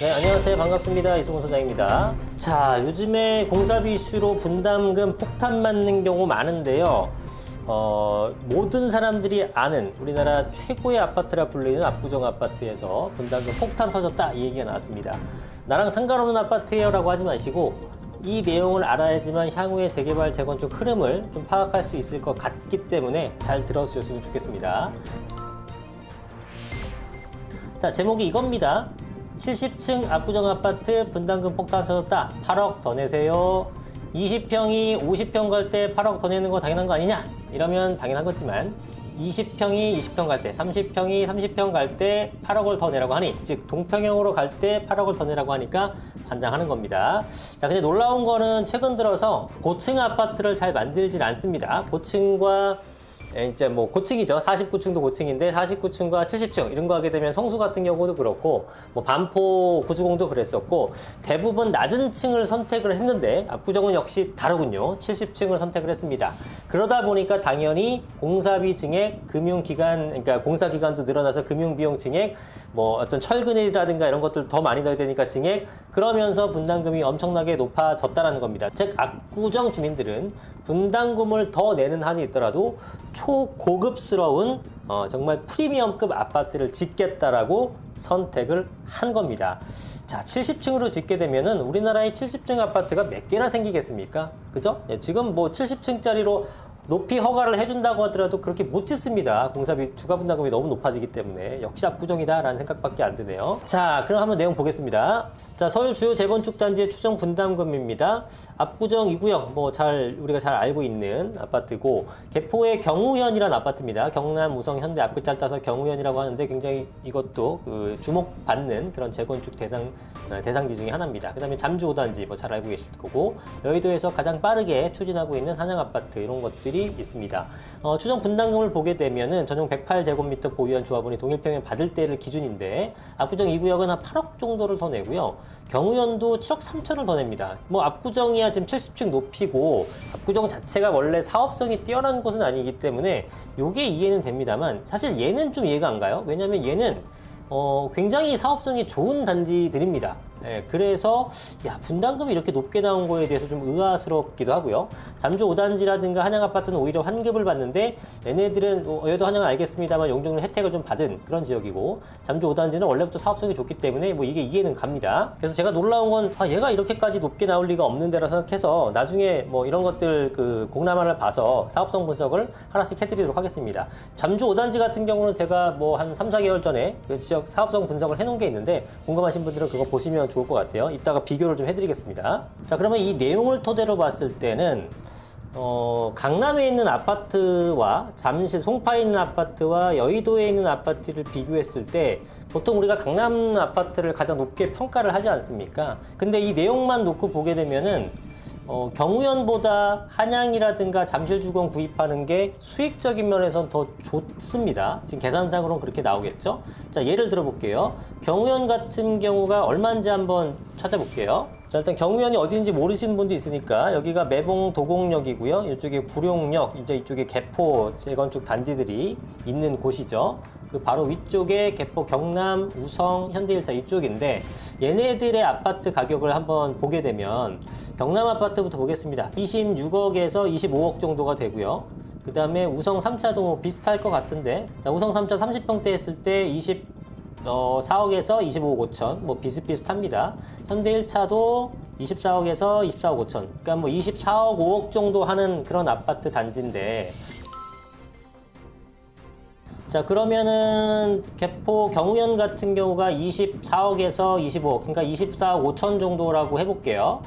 네, 안녕하세요. 반갑습니다. 이승훈 소장입니다. 자, 요즘에 공사비 이슈로 분담금 폭탄 맞는 경우 많은데요. 어, 모든 사람들이 아는 우리나라 최고의 아파트라 불리는 압구정 아파트에서 분담금 폭탄 터졌다 이 얘기가 나왔습니다. 나랑 상관없는 아파트예요 라고 하지 마시고 이 내용을 알아야지만 향후의 재개발 재건축 흐름을 좀 파악할 수 있을 것 같기 때문에 잘 들어주셨으면 좋겠습니다. 자, 제목이 이겁니다. 70층 압구정 아파트 분담금 폭탄 터졌다. 8억 더 내세요. 20평이 50평 갈 때 8억 더 내는 거 당연한 거 아니냐? 이러면 당연한 거지만 20평이 20평 갈 때, 30평이 30평 갈 때 8억을 더 내라고 하니, 즉 동평형으로 갈 때 8억을 더 내라고 하니까 환장하는 겁니다. 자, 근데 놀라운 거는 최근 들어서 고층 아파트를 잘 만들질 않습니다. 고층과 예, 이제 뭐 고층이죠. 49층도 고층인데 49층과 70층 이런 거 하게 되면 성수 같은 경우도 그렇고 뭐 반포 구주공도 그랬었고 대부분 낮은 층을 선택을 했는데 압구정은 역시 다르군요. 70층을 선택을 했습니다. 그러다 보니까 당연히 공사비 증액, 금융기간 그러니까 공사기간도 늘어나서 금융비용 증액, 뭐 어떤 철근이라든가 이런 것들 더 많이 넣어야 되니까 증액 그러면서 분담금이 엄청나게 높아졌다라는 겁니다. 즉 압구정 주민들은 분담금을 더 내는 한이 있더라도 초고급스러운 어, 정말 프리미엄급 아파트를 짓겠다라고 선택을 한 겁니다. 자, 70층으로 짓게 되면은 우리나라의 70층 아파트가 몇 개나 생기겠습니까? 그죠? 예, 지금 뭐 70층짜리로 높이 허가를 해준다고 하더라도 그렇게 못 짓습니다. 공사비 추가 분담금이 너무 높아지기 때문에 역시 압구정이다라는 생각밖에 안 드네요. 자, 그럼 한번 내용 보겠습니다. 자, 서울 주요 재건축 단지의 추정 분담금입니다. 압구정 2구역 뭐 잘 우리가 잘 알고 있는 아파트고 개포의 경우현이라는 아파트입니다. 경남 우성 현대 앞글자를 따서 경우현이라고 하는데 굉장히 이것도 그 주목받는 그런 재건축 대상 어, 대상지 중에 하나입니다. 그다음에 잠주 5단지 뭐 잘 알고 계실 거고 여의도에서 가장 빠르게 추진하고 있는 한양 아파트 이런 것들이 있습니다. 어, 추정 분담금을 보게 되면은 전용 108제곱미터 보유한 조합원이 동일평에 받을 때를 기준인데 압구정 2구역은 한 8억 정도를 더 내고요. 경우연도 7억 3천을 더 냅니다. 뭐 압구정이야 지금 70층 높이고 압구정 자체가 원래 사업성이 뛰어난 곳은 아니기 때문에 요게 이해는 됩니다만 사실 얘는 좀 이해가 안 가요. 왜냐면 얘는 어, 굉장히 사업성이 좋은 단지들입니다. 예, 그래서 야 분담금이 이렇게 높게 나온 거에 대해서 좀 의아스럽기도 하고요. 잠주 5단지라든가 한양 아파트는 오히려 환급을 받는데 얘네들은 어, 얘도 한양은 알겠습니다만 용적률 혜택을 좀 받은 그런 지역이고 잠주 5단지는 원래부터 사업성이 좋기 때문에 뭐 이게 이해는 갑니다. 그래서 제가 놀라운 건 아, 얘가 이렇게까지 높게 나올 리가 없는 데라 생각해서 나중에 뭐 이런 것들 그 공람화를 봐서 사업성 분석을 하나씩 해드리도록 하겠습니다. 잠주 5단지 같은 경우는 제가 뭐 한 3, 4개월 전에 그 지역 사업성 분석을 해놓은 게 있는데 궁금하신 분들은 그거 보시면 좋을 것 같아요. 이따가 비교를 좀 해드리겠습니다. 자, 그러면 이 내용을 토대로 봤을 때는 어, 강남에 있는 아파트와 잠실 송파에 있는 아파트와 여의도에 있는 아파트를 비교했을 때 보통 우리가 강남 아파트를 가장 높게 평가를 하지 않습니까? 근데 이 내용만 놓고 보게 되면은 어, 경우연보다 한양이라든가 잠실주공 구입하는 게 수익적인 면에선 더 좋습니다. 지금 계산상으로는 그렇게 나오겠죠? 자, 예를 들어 볼게요. 경우연 같은 경우가 얼마인지 한번 찾아볼게요. 자, 일단 경우연이 어디인지 모르시는 분도 있으니까 여기가 매봉 도곡역이고요. 이쪽에 구룡역, 이제 이쪽에 개포 재건축 단지들이 있는 곳이죠. 그 바로 위쪽에 개포 경남, 우성, 현대일차 이쪽인데 얘네들의 아파트 가격을 한번 보게 되면 경남 아파트부터 보겠습니다. 26억에서 25억 정도가 되고요. 그 다음에 우성 3차도 뭐 비슷할 것 같은데 자, 우성 3차 30평대 했을 때 20, 어, 4억에서 25억 5천 뭐 비슷비슷합니다. 현대 1차도 24억에서 24억 5천 그러니까 뭐 24억 5억 정도 하는 그런 아파트 단지인데. 자 그러면은 개포 경우연 같은 경우가 24억에서 25억 그러니까 24억 5천 정도라고 해볼게요.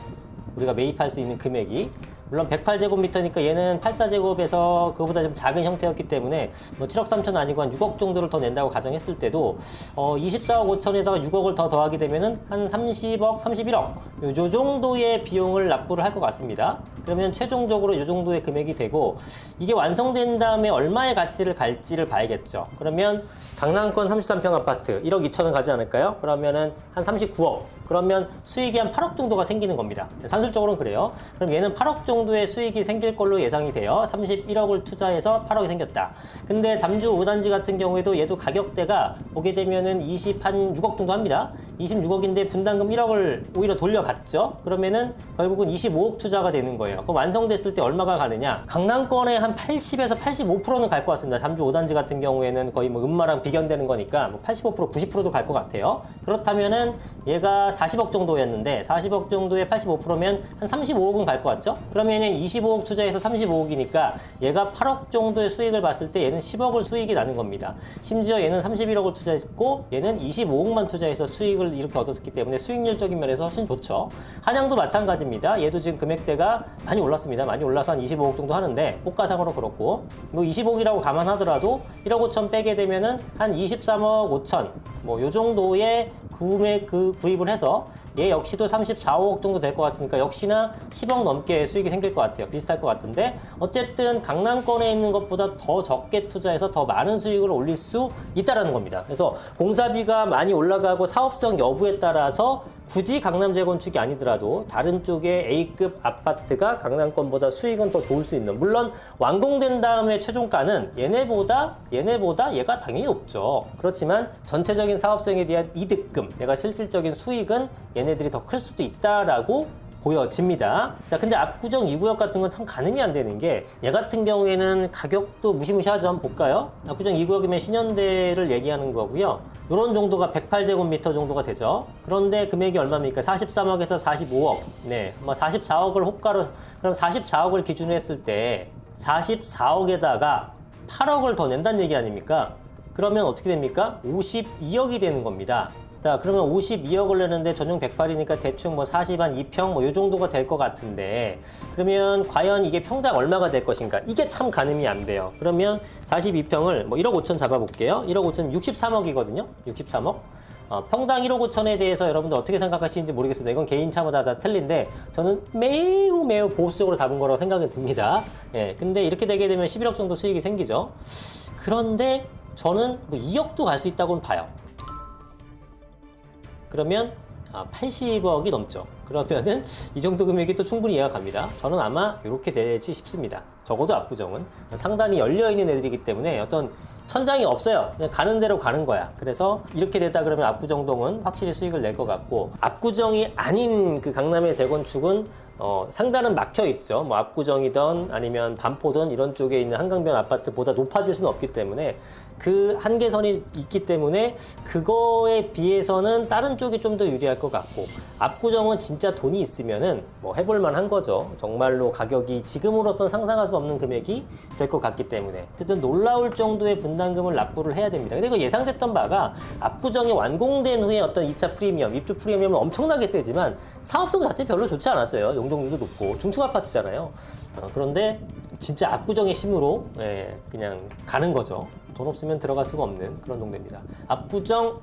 우리가 매입할 수 있는 금액이 물론 108제곱미터니까 얘는 84제곱에서 그거보다 좀 작은 형태였기 때문에 뭐 7억 3천 아니고 한 6억 정도를 더 낸다고 가정했을 때도 어 24억 5천에다가 6억을 더 더하게 되면은 한 30억, 31억 요 정도의 비용을 납부를 할 것 같습니다. 그러면 최종적으로 요 정도의 금액이 되고 이게 완성된 다음에 얼마의 가치를 갈지를 봐야겠죠. 그러면 강남권 33평 아파트 1억 2천은 가지 않을까요? 그러면은 한 39억. 그러면 수익이 한 8억 정도가 생기는 겁니다. 산술적으로는 그래요. 그럼 얘는 8억 정도 의 수익이 생길 걸로 예상이 돼요. 31억을 투자해서 8억이 생겼다. 근데 잠주 5단지 같은 경우에도 얘도 가격대가 보게 되면은 20 한 6억 정도 합니다. 26억인데 분담금 1억을 오히려 돌려받죠. 그러면은 결국은 25억 투자가 되는 거예요. 그럼 완성됐을 때 얼마가 가느냐? 강남권에 한 80에서 85%는 갈 것 같습니다. 잠주 5단지 같은 경우에는 거의 뭐 음마랑 비견되는 거니까 뭐 85% 90%도 갈 것 같아요. 그렇다면은 얘가 40억 정도였는데 40억 정도에 85%면 한 35억은 갈 것 같죠? 그 러면은 25억 투자해서 35억이니까 얘가 8억 정도의 수익을 봤을 때 얘는 10억을 수익이 나는 겁니다. 심지어 얘는 31억을 투자했고 얘는 25억만 투자해서 수익을 이렇게 얻었기 때문에 수익률적인 면에서 훨씬 좋죠. 한양도 마찬가지입니다. 얘도 지금 금액대가 많이 올랐습니다. 많이 올라서 한 25억 정도 하는데 호가상으로 그렇고 뭐 20억이라고 감안하더라도 1억 5천 빼게 되면은 한 23억 5천 뭐 요 정도의 구매 그 구입을 해서 얘 역시도 34억 정도 될 것 같으니까 역시나 10억 넘게 수익이 생길 것 같아요. 비슷할 것 같은데 어쨌든 강남권에 있는 것보다 더 적게 투자해서 더 많은 수익을 올릴 수 있다라는 겁니다. 그래서 공사비가 많이 올라가고 사업성 여부에 따라서 굳이 강남 재건축이 아니더라도 다른 쪽에 A급 아파트가 강남권보다 수익은 더 좋을 수 있는 물론 완공된 다음에 최종가는 얘네보다 얘네보다 얘가 당연히 높죠. 그렇지만 전체적인 사업성에 대한 이득금, 얘가 실질적인 수익은 얘네들이 더 클 수도 있다라고 보여집니다. 자, 근데 압구정 2구역 같은 건 참 가늠이 안 되는 게 얘 같은 경우에는 가격도 무시무시하죠. 한번 볼까요? 압구정 2구역이면 신현대를 얘기하는 거고요. 이런 정도가 108제곱미터 정도가 되죠. 그런데 금액이 얼마입니까? 43억에서 45억. 네, 뭐 44억을 호가로 그럼 44억을 기준으로 했을 때 44억에다가 8억을 더 낸다는 얘기 아닙니까? 그러면 어떻게 됩니까? 52억이 되는 겁니다. 자, 그러면 52억을 내는데 전용 108이니까 대충 뭐 40한 2평 뭐 요 정도가 될 것 같은데 그러면 과연 이게 평당 얼마가 될 것인가? 이게 참 가늠이 안 돼요. 그러면 42평을 뭐 1억 5천 잡아볼게요. 1억 5천 63억이거든요. 63억. 어, 평당 1억 5천에 대해서 여러분들 어떻게 생각하시는지 모르겠습니다. 이건 개인차마다 다 틀린데 저는 매우 매우 보수적으로 잡은 거라고 생각이 듭니다. 예, 근데 이렇게 되게 되면 11억 정도 수익이 생기죠. 그런데 저는 뭐 2억도 갈 수 있다고는 봐요. 그러면 아, 80억이 넘죠. 그러면은 이 정도 금액이 또 충분히 이해가 갑니다. 저는 아마 이렇게 되지 싶습니다. 적어도 압구정은 상단이 열려 있는 애들이기 때문에 어떤 천장이 없어요. 그냥 가는 대로 가는 거야. 그래서 이렇게 됐다 그러면 압구정동은 확실히 수익을 낼 것 같고 압구정이 아닌 그 강남의 재건축은 어, 상단은 막혀 있죠. 뭐 압구정이든 아니면 반포든 이런 쪽에 있는 한강변 아파트보다 높아질 수는 없기 때문에 그 한계선이 있기 때문에 그거에 비해서는 다른 쪽이 좀 더 유리할 것 같고 압구정은 진짜 돈이 있으면은 뭐 해볼 만한 거죠. 정말로 가격이 지금으로선 상상할 수 없는 금액이 될 것 같기 때문에 어쨌든 놀라울 정도의 분담금을 납부를 해야 됩니다. 근데 그 예상됐던 바가 압구정이 완공된 후에 어떤 2차 프리미엄, 입주 프리미엄은 엄청나게 세지만 사업성 자체 별로 좋지 않았어요. 용적률도 높고 중축 아파트잖아요. 어, 그런데 진짜 압구정의 힘으로 예, 그냥 가는 거죠. 돈 없으면 들어갈 수가 없는 그런 동네입니다. 압구정 어,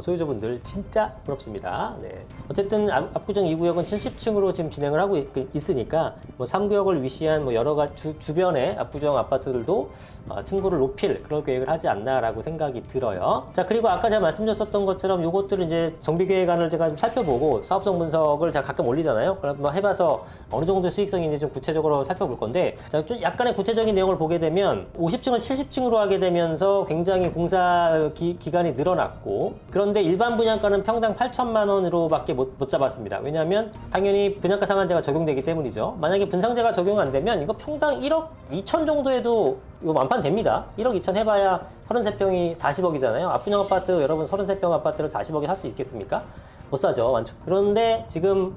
소유자분들 진짜 부럽습니다. 네. 어쨌든 압- 압구정 2구역은 70층으로 지금 진행을 하고 있, 으니까뭐 3구역을 위시한 뭐 여러 가지 주, 주변의 압구정 아파트들도 어, 층고를 높일 그런 계획을 하지 않나라고 생각이 들어요. 자 그리고 아까 제가 말씀드렸었던 것처럼 요것들을 이제 정비 계획안을 제가 좀 살펴보고 사업성 분석을 제가 가끔 올리잖아요. 그럼 뭐 해봐서 어느 정도 수익성이 있는지 좀 구체적으로 살펴볼 건데 자, 좀 약간의 구체적인 내용을 보게 되면 50층을 70층으로 하게 되면서 굉장히 공사 기, 기간이 늘어났고 그런 데 일반 분양가는 평당 8천만 원으로밖에 못, 못 잡았습니다. 왜냐하면 당연히 분양가 상한제가 적용되기 때문이죠. 만약에 분상제가 적용 안 되면 이거 평당 1억 2천 정도에도 이거 완판 됩니다. 1억 2천 해봐야 33평이 40억이잖아요. 압분양 아파트 여러분 33평 아파트를 40억에 살 수 있겠습니까? 못 사죠. 완축. 그런데 지금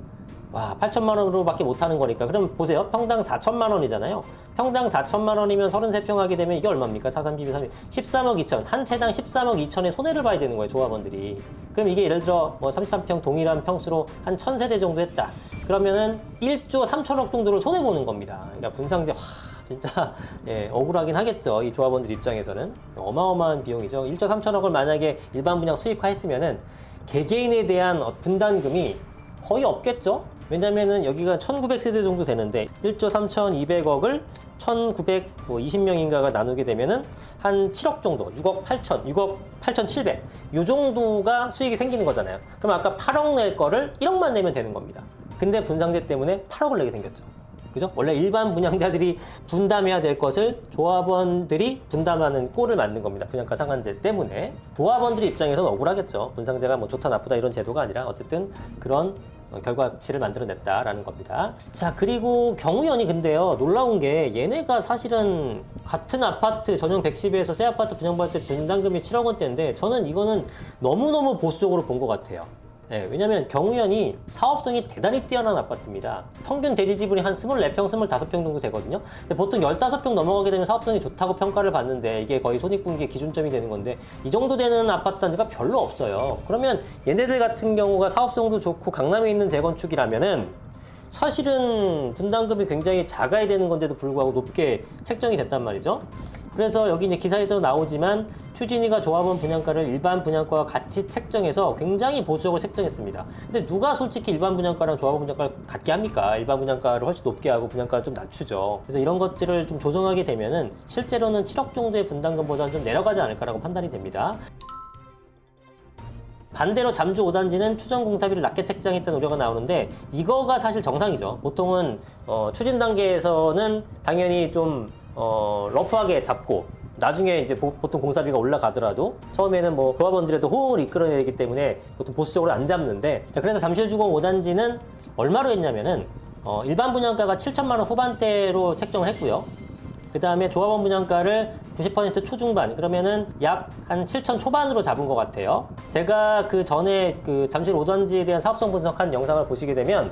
와, 8천만 원으로밖에 못 하는 거니까. 그럼 보세요. 평당 4천만 원이잖아요. 평당 4천만 원이면 33평 하게 되면 이게 얼마입니까? 4, 3, 2, 3, 13억 2천. 한 채당 13억 2천의 손해를 봐야 되는 거예요, 조합원들이. 그럼 이게 예를 들어 뭐 33평 동일한 평수로 한 1000세대 정도 했다. 그러면은 1조 3천억 정도를 손해보는 겁니다. 그러니까 분상제, 와, 진짜 예, 억울하긴 하겠죠. 이 조합원들 입장에서는. 어마어마한 비용이죠. 1조 3천억을 만약에 일반 분양 수익화했으면은 개개인에 대한 어, 분담금이 거의 없겠죠? 왜냐면은 여기가 1900세대 정도 되는데 1조 3,200억을 1920명인가가 나누게 되면은 한 7억 정도, 6억 8천, 6억 8,700. 요 정도가 수익이 생기는 거잖아요. 그럼 아까 8억 낼 거를 1억만 내면 되는 겁니다. 근데 분상제 때문에 8억을 내게 생겼죠. 그죠? 원래 일반 분양자들이 분담해야 될 것을 조합원들이 분담하는 꼴을 만든 겁니다. 분양가 상한제 때문에. 조합원들 입장에서는 억울하겠죠. 분상제가 뭐 좋다 나쁘다 이런 제도가 아니라 어쨌든 그런 어, 결과치를 만들어냈다라는 겁니다. 자, 그리고 경우연이 근데요, 놀라운 게 얘네가 사실은 같은 아파트 전용 110에서 새 아파트 분양받을 때 분담금이 7억 원대인데 저는 이거는 너무너무 보수적으로 본 것 같아요. 네, 왜냐면 경우연이 사업성이 대단히 뛰어난 아파트입니다. 평균 대지 지분이 한 24평, 25평 정도 되거든요. 근데 보통 15평 넘어가게 되면 사업성이 좋다고 평가를 받는데 이게 거의 손익분기의 기준점이 되는 건데 이 정도 되는 아파트 단지가 별로 없어요. 그러면 얘네들 같은 경우가 사업성도 좋고 강남에 있는 재건축이라면은 사실은 분담금이 굉장히 작아야 되는 건데도 불구하고 높게 책정이 됐단 말이죠. 그래서 여기 이제 기사에도 나오지만 추진위가 조합원 분양가를 일반 분양가와 같이 책정해서 굉장히 보수적으로 책정했습니다. 근데 누가 솔직히 일반 분양가랑 조합원 분양가를 같게 합니까? 일반 분양가를 훨씬 높게 하고 분양가를 좀 낮추죠. 그래서 이런 것들을 좀 조정하게 되면은 실제로는 7억 정도의 분담금보다는 좀 내려가지 않을까라고 판단이 됩니다. 반대로 잠주 5단지는 추정 공사비를 낮게 책정했다는 우려가 나오는데 이거가 사실 정상이죠. 보통은 어, 추진 단계에서는 당연히 좀 어, 러프하게 잡고 나중에 이제 보, 통 공사비가 올라가더라도 처음에는 뭐 조합원들에도 호응을 이끌어내야 되기 때문에 보통 보수적으로 안 잡는데 자, 그래서 잠실주공 5단지는 얼마로 했냐면은 어, 일반 분양가가 7천만 원 후반대로 책정을 했고요. 그 다음에 조합원 분양가를 90% 초중반 그러면은 약 한 7천 초반으로 잡은 것 같아요. 제가 그 전에 그 잠실 5단지에 대한 사업성 분석한 영상을 보시게 되면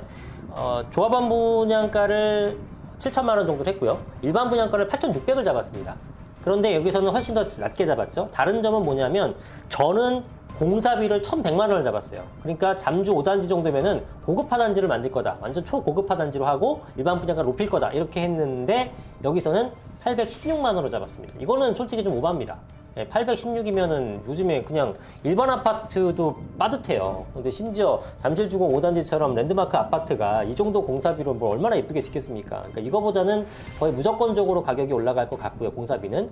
어, 조합원 분양가를 7천만 원 정도 했고요. 일반 분양가를 8,600을 잡았습니다. 그런데 여기서는 훨씬 더 낮게 잡았죠. 다른 점은 뭐냐면 저는 공사비를 1,100만 원을 잡았어요. 그러니까 잠주 5단지 정도면은 고급화 단지를 만들 거다. 완전 초고급화 단지로 하고 일반 분양가 높일 거다. 이렇게 했는데 여기서는 816만 원으로 잡았습니다. 이거는 솔직히 좀 오바입니다. 816이면은 요즘에 그냥 일반 아파트도 빠듯해요. 근데 심지어 잠실주공 5단지처럼 랜드마크 아파트가 이 정도 공사비로 뭘 얼마나 예쁘게 짓겠습니까? 그러니까 이거보다는 거의 무조건적으로 가격이 올라갈 것 같고요, 공사비는.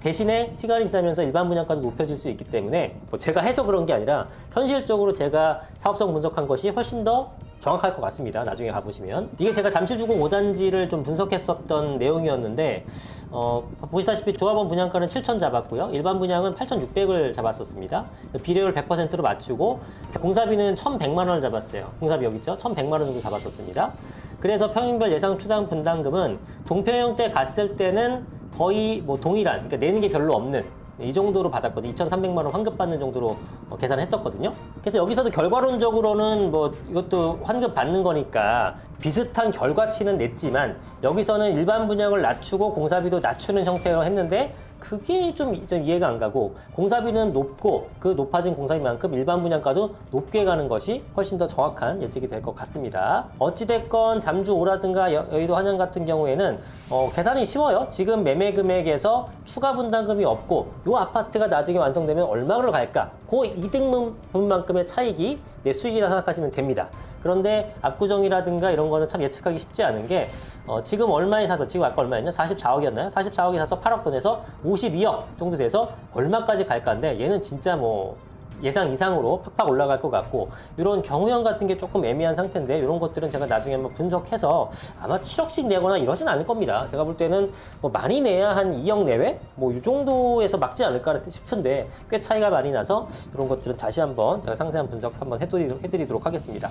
대신에 시간이 지나면서 일반 분양가도 높여질 수 있기 때문에 뭐 제가 해서 그런 게 아니라 현실적으로 제가 사업성 분석한 것이 훨씬 더 정확할 것 같습니다. 나중에 가보시면. 이게 제가 잠실주공 5단지를 좀 분석했었던 내용이었는데, 어, 보시다시피 조합원 분양가는 7천 잡았고요. 일반 분양은 8,600을 잡았었습니다. 비례율 100%로 맞추고, 공사비는 1,100만 원을 잡았어요. 공사비 여기 있죠? 1,100만 원 정도 잡았었습니다. 그래서 평인별 예상 추당 분담금은 동평형 때 갔을 때는 거의 뭐 동일한, 그러니까 내는 게 별로 없는 이 정도로 받았거든요. 2,300만 원 환급 받는 정도로 어, 계산했었거든요. 그래서 여기서도 결과론적으로는 뭐 이것도 환급 받는 거니까 비슷한 결과치는 냈지만 여기서는 일반 분양을 낮추고 공사비도 낮추는 형태로 했는데 그게 좀, 좀 이해가 안 가고 공사비는 높고 그 높아진 공사비만큼 일반 분양가도 높게 가는 것이 훨씬 더 정확한 예측이 될 것 같습니다. 어찌됐건 잠주 5라든가 여, 여의도 한양 같은 경우에는 어, 계산이 쉬워요. 지금 매매 금액에서 추가 분담금이 없고 이 아파트가 나중에 완성되면 얼마로 갈까? 그 이등분만큼의 차익이 내 수익이라 생각하시면 됩니다. 그런데 압구정이라든가 이런 거는 참 예측하기 쉽지 않은 게 어, 지금 얼마에 사서 지금 아까 얼마였냐? 44억이었나요? 44억에 사서 8억 돈에서 52억 정도 돼서 얼마까지 갈까인데 얘는 진짜 뭐 예상 이상으로 팍팍 올라갈 것 같고 이런 경우형 같은 게 조금 애매한 상태인데 이런 것들은 제가 나중에 한번 분석해서 아마 7억씩 내거나 이러진 않을 겁니다. 제가 볼 때는 뭐 많이 내야 한 2억 내외 뭐 이 정도에서 막지 않을까 싶은데 꽤 차이가 많이 나서 이런 것들은 다시 한번 제가 상세한 분석 한번 해드리도록, 하겠습니다.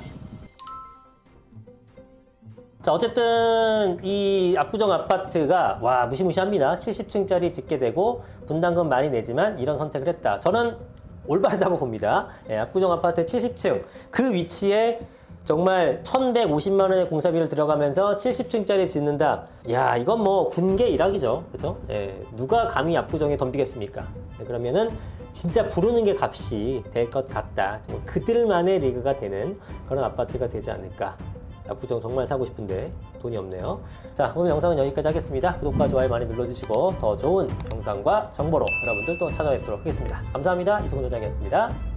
자, 어쨌든 이 압구정 아파트가 와 무시무시합니다. 70층짜리 짓게 되고 분담금 많이 내지만 이런 선택을 했다. 저는 올바르다고 봅니다. 예, 압구정 아파트 70층 그 위치에 정말 1,150만 원의 공사비를 들어가면서 70층짜리 짓는다. 야, 이건 뭐 군계 일학이죠. 그죠? 예, 누가 감히 압구정에 덤비겠습니까? 예, 그러면은 진짜 부르는 게 값이 될 것 같다. 그들만의 리그가 되는 그런 아파트가 되지 않을까. 압구정 정말 사고 싶은데 돈이 없네요. 자, 오늘 영상은 여기까지 하겠습니다. 구독과 좋아요 많이 눌러주시고 더 좋은 영상과 정보로 여러분들 또 찾아뵙도록 하겠습니다. 감사합니다. 이승훈 소장이었습니다.